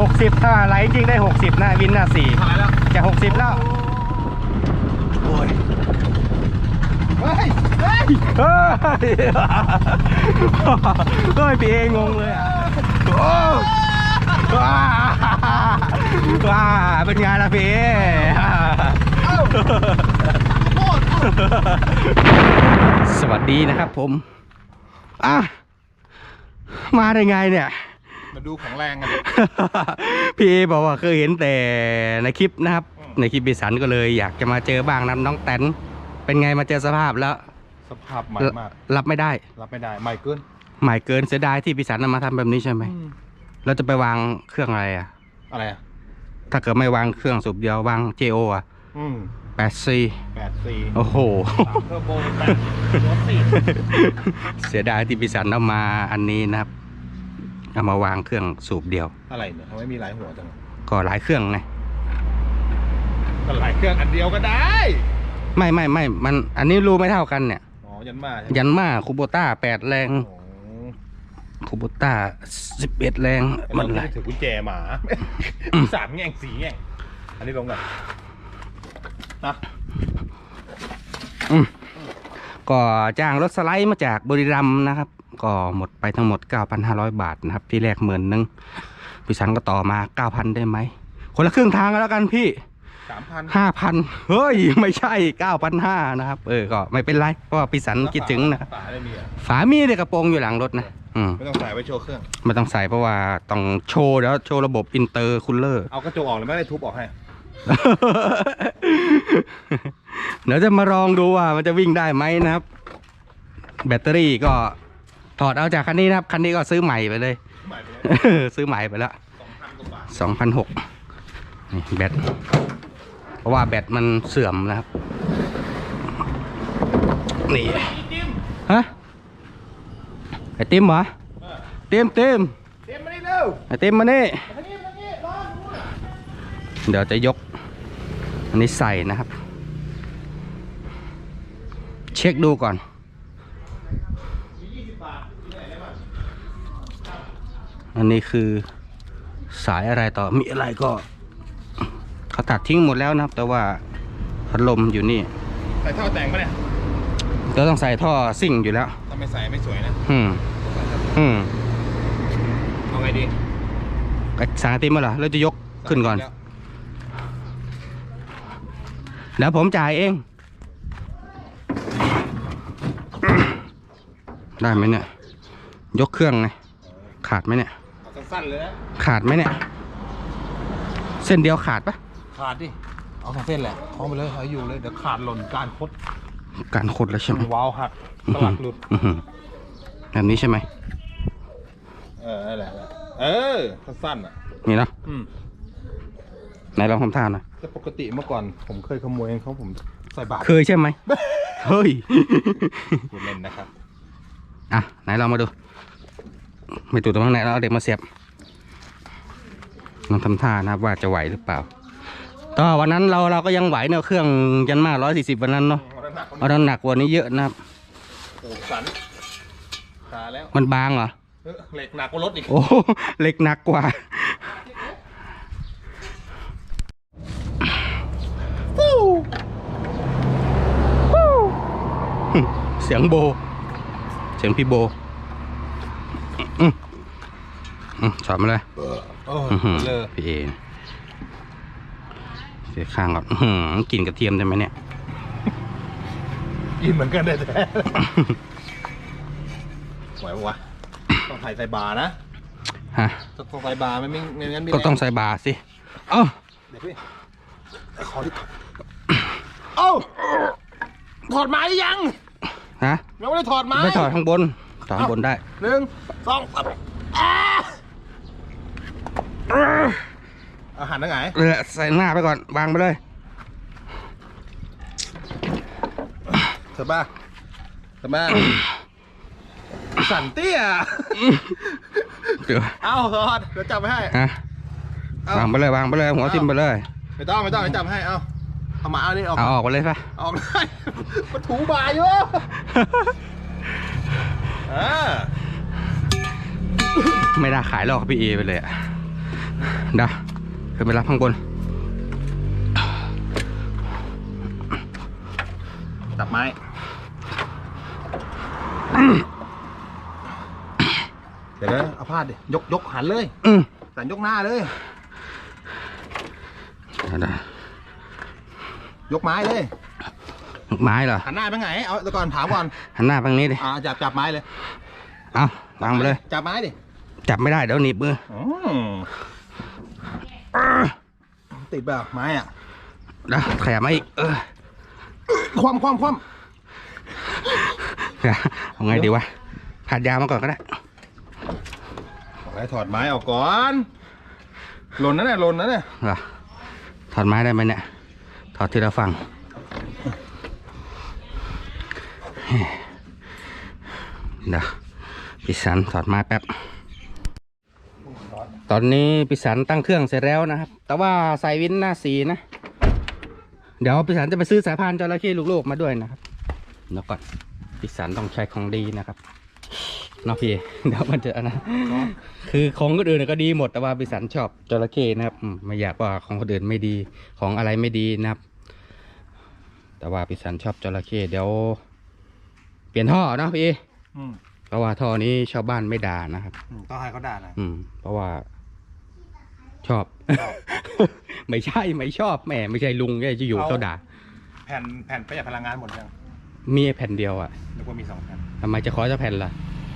หกสิบถ้าไหลจริงได้หกสิบนะ วินหน้าสี่เท่าไหร่แล้วจะหกสิบแล้ว โอ้ย เฮ้ย เฮ้ย เฮ้ยเฮ้ยพี่เองงเลยอะโอ้ว้าว้าเป็นไงล่ะพี่เอ้าโคตรสวัสดีนะครับผม อะ มาได้ไงเนี่ย มาดูของแรงกันดิ พี่เอบอกว่าเคยเห็นแต่ในคลิปนะครับ อืม ในคลิปบิสันก็เลยอยากจะมาเจอบ้างนะน้องแตนเป็นไงมาเจอสภาพแล้วสภาพใหม่มาก รับไม่ได้ รับไม่ได้ใหม่เกินใหม่เกินเสียดายที่บิสันนำมาทำแบบนี้ใช่ไหมเราจะไปวางเครื่องอะไรอะ อะไรอะ ถ้าเกิดไม่วางเครื่องสูบเดียววาง JO อะอืม 8C แปดสี่โอ้โห สามเทอร์โบแปดรถสี่เสียดายที่บิสันเอามาอันนี้นะครับ เอามาวางเครื่องสูบเดียว อะไรเนี่ยทำไมมีหลายหัวจังก็หลายเครื่องไงก็หลายเครื่องอันเดียวก็ได้ไม่ไม่ไม่มันอันนี้รูไม่เท่ากันเนี่ยอ๋อยันมาใช่ไหมยันมาคูโบต้าแปดแรงโอ้คูโบต้าสิบเอ็ดแรงมัมันนเลไรยถือกุญแจหมา สามแง่งสี่แง่งอันนี้ลงก่อนนะก็จ้างรถสไลด์มาจากบุรีรัมย์นะครับ ก็หมดไปทั้งหมด 9,500 บาทนะครับ ที่แรกหมื่นนึงพี่สันก็ต่อมา 9,000 ได้ไหม คนละครึ่งทางกันแล้วกันพี่สามพัน5,000เฮ้ย ไม่ใช่9,500นะครับ เออ ก็ไม่เป็นไร เพราะว่าพี่สันคิดถึงนะครับ ฝาได้มีอะฝามีเด็กกระโปรงอยู่หลังรถนะอืมไม่ต้องใส่ไว้โชว์เครื่อง ไม่ต้องใส่เพราะว่าต้องโชว์แล้วโชว์ระบบอินเตอร์คูลเลอร์ เอากระจกออกเลยไม่ได้ทุบออกให้เดี๋ยวจะมาลองดูว่ามันจะวิ่งได้ไหมนะครับ แบตเตอรี่ก็ ถอดเอาจากคันนี้นะครับ คันนี้ก็ซื้อใหม่ไปเลยหมายไปเลยซื้อใหม่ไปแล้วสองพันกว่าบาทสองพันหกนี่แบต เพราะว่าแบตมันเสื่อมนะครับ นี่จิ้มฮะ ไอติมเหรอเออเต็มเต็มเต็มมาดิเร็วไอติมมานี่มานี่มานี่รอดูนะเดี๋ยวจะยก อันนี้ใส่นะครับ เช็คดูก่อน มียี่สิบบาทที่ไหนได้บ้าง อันนี้คือสายอะไรต่อมีอะไรก็เขาตัดทิ้งหมดแล้วนะครับ แต่ว่าพัดลมอยู่นี่ใส่ท่อแต่งปะเนี่ยก็ต้องใส่ท่อซิ่งอยู่แล้วถ้าไม่ใส่ไม่สวยนะอืมอืมเอาไงดีไอ้สายไอติมมาเหรอแล้วจะยกขึ้นก่อนแล้วเดี๋ยวผมจ่ายเอง ได้ไหมเนี่ย ยกเครื่องไงขาดไหมเนี่ยเอา สั้นๆเลยนะขาดไหมเนี่ย เส้นเดียวขาดปะขาดดิ เอาสองเส้นแหละคล้องไปเลยเอาอยู่เลย เดี๋ยวขาดหล่นการคดการขดแล้วใช่ไหมวาล์วหักสลักหลุดอื้อหือแบบนี้ใช่ไหมเออนั่นแหละเออสั้นๆอะ นี่เนาะอืมไหนลองทำท่าหน่อยแต่ปกติเมื่อก่อนผมเคยขโมยเขาผมใส่บาตรเคยใช่ไหมเฮ้ยคุณเล่นนะครับ อะไหนลองมาดู ไม่ตูดตรงข้างในแล้วเอาเด็กมาเสียบ ลองทำท่านะครับว่าจะไหวหรือเปล่าต่อวันนั้นเราเราก็ยังไหวเนอะเครื่องยันมาร้อยสี่สิบวันนั้นเนาะเอาน้ำหนักเอาน้ำหนักกว่านี้เยอะนะครับโอ้สันขาแล้วมันบางเหรอเออเหล็กหนักกว่ารถอีกโอ้เหล็กหนักกว่าเสียงโบ เสียงพี่โบอืมอืมสอนมาเลย โอ้อื้อหือเลยพี่เอเสียข้างก่อนอื้อหือกลิ่นกระเทียมใช่ไหมเนี่ย กินเหมือนกันได้แต่ไหวปะวะต้องใส่ใส่บาร์นะฮะต้องใส่บาร์ไม่ไม่ไม่งั้นไม่ก็ต้องแรใส่บาสิเอ้าเดี๋ยวพี่ขอดิเอ้าถอดไม้หรือยังฮะยังไม่ได้ถอดไม้ไม่ถอดข้างบนถอดข้างบนได้หนึ่งสองสาม อ่าอาหารทั้งไงเรือใส่หน้าไปก่อนวางไปเลยเถอะบ้าเถอะบ้าสั่นเตี้ยเดี๋ยวเอาถอดเดี๋ยวจับไว้ให้ฮะเอาวางไปเลยวางไปเลยหัวทิ่มไปเลยไม่ต้องไม่ต้องเดี๋ยวจับให้เอาเอามาเอานี่ออกเอาออกไปเลยปะออกได้มาถูบาอยู่อ่าไม่น่าขายหรอกพี่เอไปเลยอะเดี๋ยวขึ้นไปรับข้างบนจับไม้ เดี๋ยวนะเอาพาดดิ ยกยกหันเลยอืมสันยกหน้าเลยเดี๋ยวนะยกไม้เลยไม้เหรอ หันหน้าไปไงเอาเดี๋ยวก่อนถามก่อน หันหน้าไปทางนี้ดิ อ่าจับจับไม้เลย เอาวางไปเลย จับไม้ดิจับไม่ได้เดี๋ยวหนีบมือ อืม ติดเปล่าไม้อะเดี๋ยวขยับมาอีกเออคว่ำคว่ำคว่เดี๋ยวเอาไงดีวะผัดยาวมาก่อนก็ได้ำบอกให้ถอดไม้ออกก่อนหล่นนั่นน่ะหล่นนั่นน่ะเหรอถอดไม้ได้ไหมเนี่ยถอดทีละฝั่งเดี๋ยวพิสันถอดไม้แป๊บ ตอนนี้พิสันตั้งเครื่องเสร็จแล้วนะครับ แต่ว่าใส่วินหน้าสีนะ เดี๋ยวพิสันจะไปซื้อสายพานจระเข้ลูกๆมาด้วยนะครับเดี๋ยวก่อนพิสันต้องใช้ของดีนะครับเนาะพี่เดี๋ยวมันจะอันนะคือของคนอื่นก็ดีหมดแต่ว่าพิสันชอบจระเข้นะครับอืมไม่อยากว่าของคนอื่นไม่ดีของอะไรไม่ดีนะครับ แต่ว่าพิสันชอบจระเข้เดี๋ยว เปลี่ยนท่อเนาะพี่อืมเพราะว่าท่อนี้ชาวบ้านไม่ด่านะครับต้องให้เขาด่านะอืมเพราะว่า ชอบ ไม่ใช่ไม่ชอบแหมไม่ใช่ลุงแกจะอยู่เอาเขาด่า แผ่นแผ่นประหยัดพลังงานหมดยังมีแผ่นเดียวอะนึกว่ามีสองแผ่นทำไมจะขอจะแผ่นล่ะ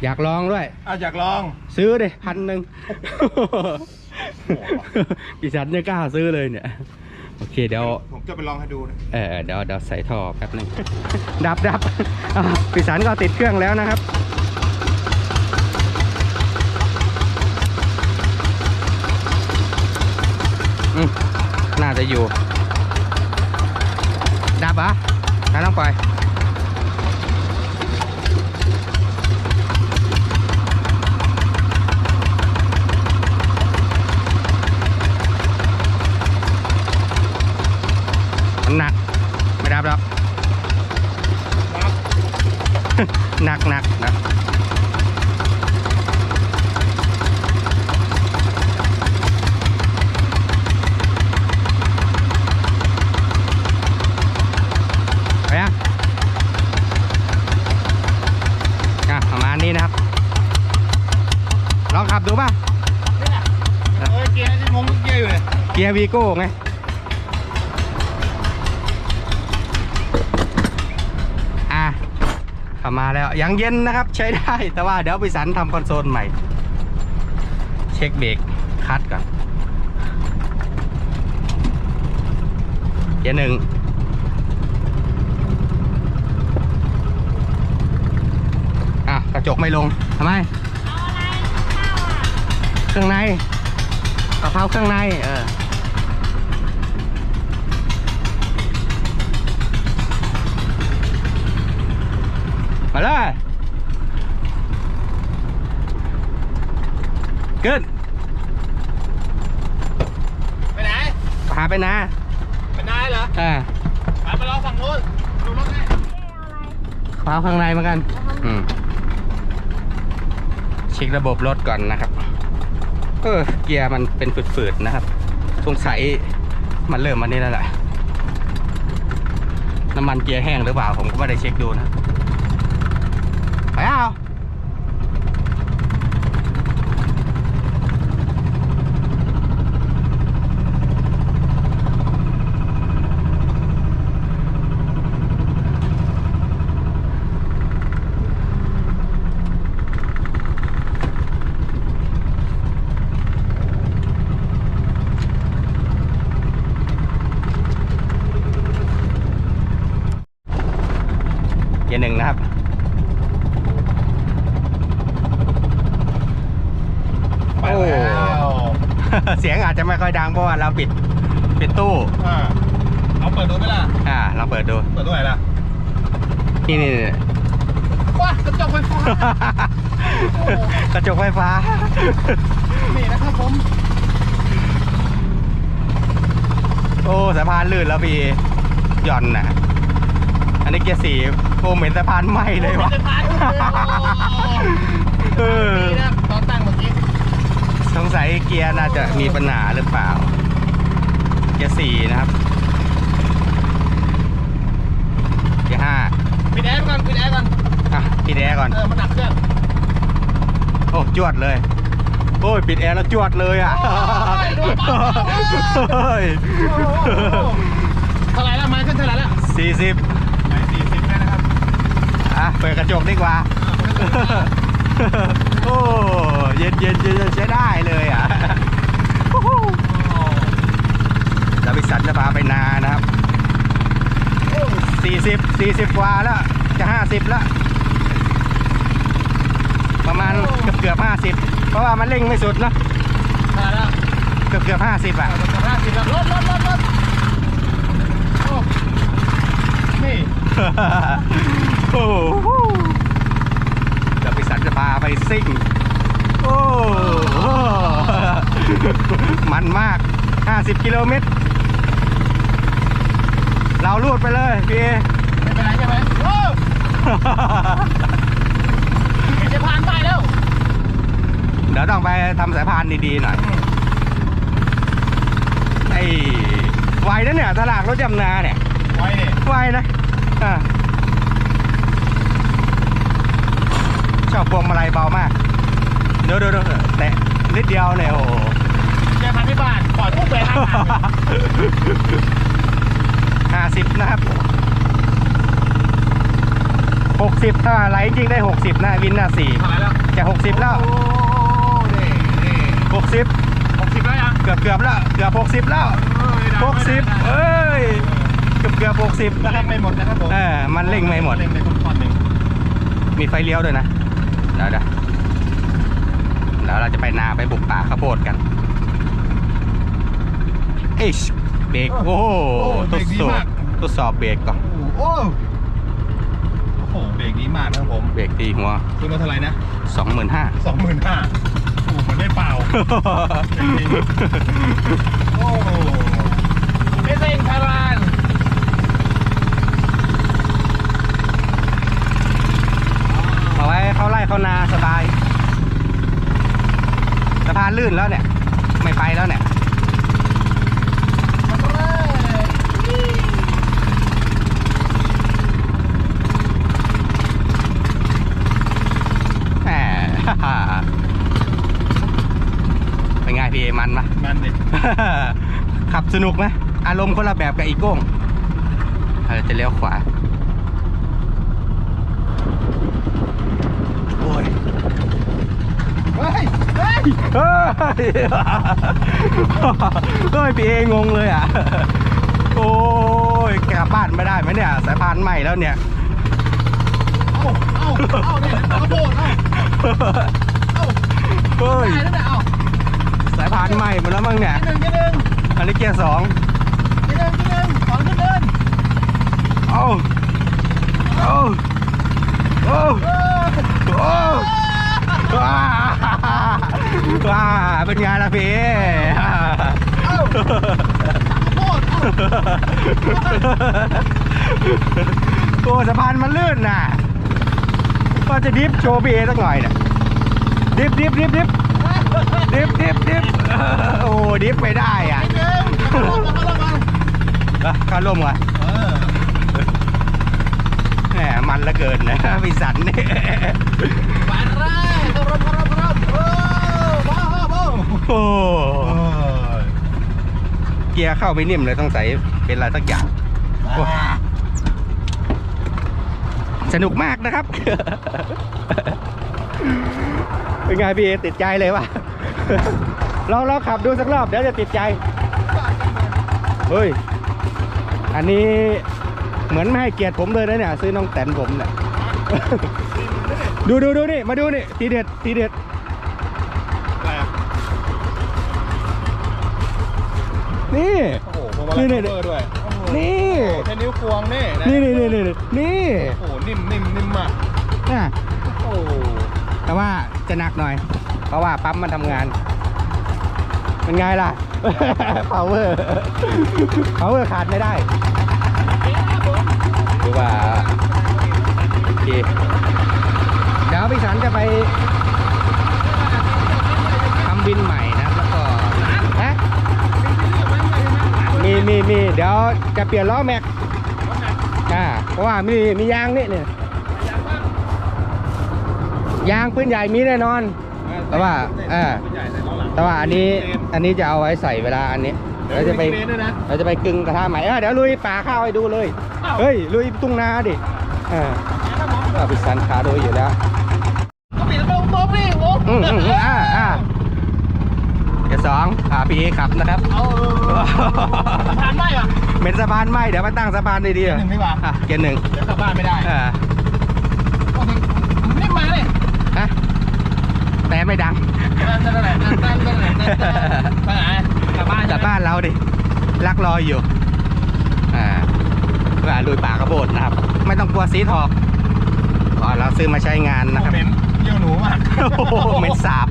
อยากลองด้วยอะอยากลอง ซื้อดิพันหนึ่งโหดว่ะดิฉันเนี่ยกล้าซื้อเลยเนี่ย โอเคเดี๋ยว ผมจะไปลองให้ดูนะเออเดี๋ยวเดี๋ยวใส่ท่อแป๊บหนึง ดับดับอะพิสันก็ติดเครื่องแล้วนะครับ อืม น่าจะอยู่ ดับเหรอะน้ต้องปล่อยมันหนัก ไม่ดับหรอกหนักหนักหนักไปอะอะประมาณนี้นะครับ ลองขับดูป่ะ เอ้ยเกียร์ที่งงเกียร์อยู่เลย เกียร์วี โก้ไงอะขับมาแล้วยังเย็นนะครับใช้ได้แต่ว่าเดี๋ยวไปสันทำคอนโซลใหม่ เช็คเบรกคัดก่อนเกียร์หนึ่งอะกระจกไม่ลงทำไมเครื่องในกะเพราเครื่องในเออ ขึ้น ไปไหน พาไปนะไปไหนเหรออ่าไปไปรอฝั่งนู้นดูรถให้กะเพราข้างในเหมือนกัน อืมเช็คระบบรถก่อนนะครับ เออ เกียร์มันเป็นฝืดๆนะครับ สงสัยมันเริ่มมันนี่แล้วแหละ น้ำมันเกียร์แห้งหรือเปล่า ผมก็ไม่ได้เช็คดูนะ ไปเอาเกียร์หนึ่งนะครับ ไปแล้ว เสียงอาจจะ ไม่ค่อยดังเพราะว่าเราปิดปิดตู้อ่าเอาเปิดดูไหมล่ะ อ่าเราเปิดดู เปิดตรงไหนล่ะ นี่นี่นี่ว้ากระจกไฟฟ้ากระจกไฟฟ้า นี่นะครับผม โอ้สะพานลื่นแล้วพี่หย่อนนะอันนี้เกียร์สี่โอ้เหม็นสะพานไหมเลยวะจะตายเออดีนะตอนตั้งเมื่อกี้ สงสัยเกียร์น่าจะมีปัญหาหรือเปล่า เกียร์สี่นะครับ เกียร์ห้าปิดแอร์ก่อนปิดแอร์ก่อนอะปิดแอร์ก่อน เออมันหนักเครื่อง โอ้จวดเลย โอ้ยปิดแอร์แล้วจวดเลยอะโอ้ยโดนปากเฮ้ย เท่าไหร่แล้วไม้ขึ้นเท่าไหร่แล้วสี่สิบไม้สี่สิบนะครับ อะเปิดกระจกดีกว่าโอ้เย็นเย็นเย็นเย็นใช้ได้เลยอะแล้วพิสันจะพาไปนานะครับสี่สิบสี่สิบกว่าแล้วจะห้าสิบแล้วประมาณเกือบเกือบห้าสิบเพราะว่ามันเร่งไม่สุดเนอะเท่าไหร่แล้วเกือบเกือบห้าสิบอะห้าสิบแล้วรถรถรถรถโอ้นี่โอ้ จะพาไปซิ่ง โอ้โหมันมาก 50 กิโลเมตร เราลูดไปเลยพี่เอไม่เป็นไรใช่ไหมโอ้จะผ่านไปแล้ว เดี๋ยวต้องไปทำสายพานดีๆหน่อยไอ้ไวนะเนี่ยตลาดรถยำนาเนี่ย ไว้เนี่ยไวนะอะ ชอบพวงมาลัยเบามากเดี๋ยวเดี๋ยวเดี๋ยวแตะนิดเดียวเนี่ยโอ้โหเจอกันที่บ้านปล่อยพวกไปทางหลังห้าสิบนะครับหกสิบถ้าไหลจริงได้หกสิบนะวินหน้าสี่เท่าไหร่แล้วจะหกสิบแล้วโอ้นี่นี่หกสิบหกสิบแล้วยังเกือบเกือบแล้วเกือบหกสิบแล้วหกสิบเอ้ยเกือบเกือบหกสิบก็นะคเล่รับนไม่หมดนะครับผมเออมันเร่งไม่หมดเร่งไปทุกท่อนหนึ่งมีไฟเลี้ยวด้วยนะ เดี๋ยวเดี๋ยวเดี๋ยวเราจะไปนาไปบุกป่าข้าวโพดกันเอ้ยเบรกโอ้โหทดสอบทดสอบเบรกก่อนโอ้โอ้โหเบรกดีมากนะครับผมเบรกตีหัวซื้อมาเท่าไหร่นะสองหมื่นห้าสองหมื่นห้าโอ้โหมันไม่เปล่าโอ้โหไม่เซ็งพาราน เอา ไว้เข้าไล่เข้านาสบายสะพานลื่นแล้วเนี่ย ไม่ไปแล้วเนี่ยแหมเป็นไงพี่เอมันปะมันดิขับสนุกไหมอารมณ์คนละแบบกับอีโก้งเออจะเลี้ยวขวา โอ้ย เฮ้ยเฮ้ยเฮ้ยเฮ้ยพี่เองงเลยอะ โอ้ยกลับบ้านไม่ได้ไหมเนี่ย สายพานใหม่แล้วเนี่ย เอ้าเอ้าเอ้าเนี่ยตะโกนเอ้าเอ้าเฮ้ยตายแล้วเนี่ยเอ้าสายพานใหม่หมดแล้วมั้งเนี่ยที่หนึ่งที่หนึ่งอันนี้เกียร์สอง ที่หนึ่งที่หนึ่งสองที่หนึ่ง เอาเอาเอา เออ โอ้ว้าว้าเป็นไงล่ะพี่ เอ้าโคตร เอ้าโอ้สะพานมันลื่นน่ะ ก็จะดิฟโชว์พี่เอสักหน่อยเนี่ยดิฟดิฟดิฟดิฟดิฟดิฟดิฟโอ้ดิฟไม่ได้อะที่หนึ่งเข้าลงมาเข้าลงมาอะเข้าร่มก่อนเออแหมมันเหละเกินนะพี่สันนี่ไปเลยเข้ารถเข้ารถเข้ารถโอ้บ้าบ้าโอ้โอ้ยเกียร์เข้าไม่นิ่มเลยต้องใส่ เป็นอะไรสักอย่างโอ้สนุกมากนะครับ เป็นไงพี่เอติดใจเลยวะเราเราขับดูสักรอบเดี๋ยวจะติดใจ เฮ้ย อันนี้เหมือนไม่ให้เกียรติผมเลยนะเนี่ย ซื้อน้องแตนผมเนี่ย ดูดูดูนี่ มาดูนี่ ทีเด็ดทีเด็ดอะไรอะนี่โอ้โหพวงมาลัยนี่เบอร์ด้วยโอ้โหนี่ใช้นิ้วควงนี่ะนี่นี่นี่นี่นี่โอ้โหนิ่มนิ่มนิ่มมากน่ะโอ้โหแต่ว่าจะหนักหน่อย เพราะว่าปั๊มมันทำงานเป็นไงล่ะ power power ขาดไม่ได้คือว่าโอเคเดี๋ยวพี่สันจะไปทำบินใหม่นะ เดี๋ยว จะเปลี่ยนล้อแม็กอ่าเพราะว่ามีมียางนี่เนี่ยยางปืนใหญ่มีแน่นอน แต่ว่าเออแต่ว่าอันนี้อันนี้จะเอาไว้ใส่เวลาอันนี้เราจะไปเดี๋ยวมีเกรนด้วยนะเราจะไปกึ่งกระทะใหม่เออเดี๋ยวลุยป่าข้าวให้ดูเลย เฮ้ยลุยตุ้งนาดิเออก็พิสันขาดูอยู่แล้วก็ปิดแล้วโต๊ะนี่โอ้อืมอืมอืมอ่าอ่าเดี๋ยว สองขาพี่เอขับนะครับเอาทานได้ปะเป็นสะพานไหมเดี๋ยวมาตั้งสะพานดีๆเกียร์หนึ่งดีกว่าอะเกียร์หนึ่งเดี๋ยวกลับบ้านไม่ได้เออนี่มาเลยฮะแต่ไม่ดังนั่นนั่นนั่นนั่นนั่นนั่นนั่นไปไหนกลับบ้านกลับบ้านเราดิลักรออยู่อ่าเพื่อลุยป่ากระโบดนะครับ ไม่ต้องกลัวสีทอกก่อนเราซื้อมาใช้งานนะครับเหม็นเยี่ยวหนูมากโอ้โหเหม็นสาบ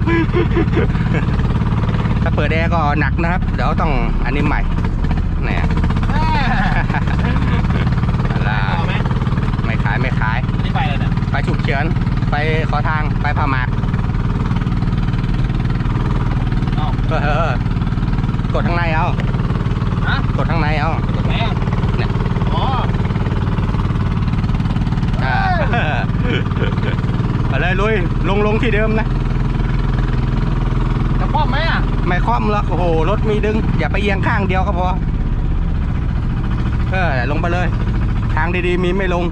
ถ้าเปิดแอร์ก็หนักนะครับ เดี๋ยวต้องอันนี้ใหม่เนี่ยอะไรเอาไหมไม่ขายไม่ขายนี่ไปเลยเนี่ยไปฉุกเฉินไปขอทางไปพาหมากเอาเออเออเออกดข้างในเอาฮะกดข้างในเอาตรงไหนอะเนี่ยอ๋ออ่าเอาเลยลุยลงลงที่เดิมนะ จะป้อมไหมอะไม่คล่อมหรอกโอ้โหรถมีดึง อย่าไปเอียงข้างเดียวก็พอเออลงไปเลย ทางดีๆมีไม่ลง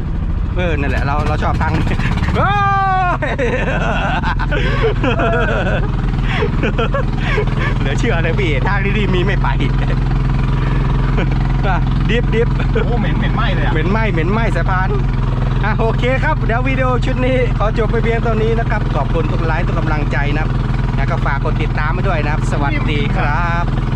เออนั่นแหละเราเราชอบทางนี้เฮ้ยเหลือเชื่อเลยพี่ทางดีๆมีไม่ไปอะดิฟดิฟโอ้เหม็นเหม็นไหม้เลยอะเหม็นไหมเหม็นไหมสะพานอะโอเคครับเดี๋ยววิดีโอชุดนี้ขอจบไปเพียงเท่านี้นะครับ ขอบคุณทุกไลค์ทุกกำลังใจนะครับ ก็ฝากกดติดตามไปด้วยนะครับ สวัสดีครับ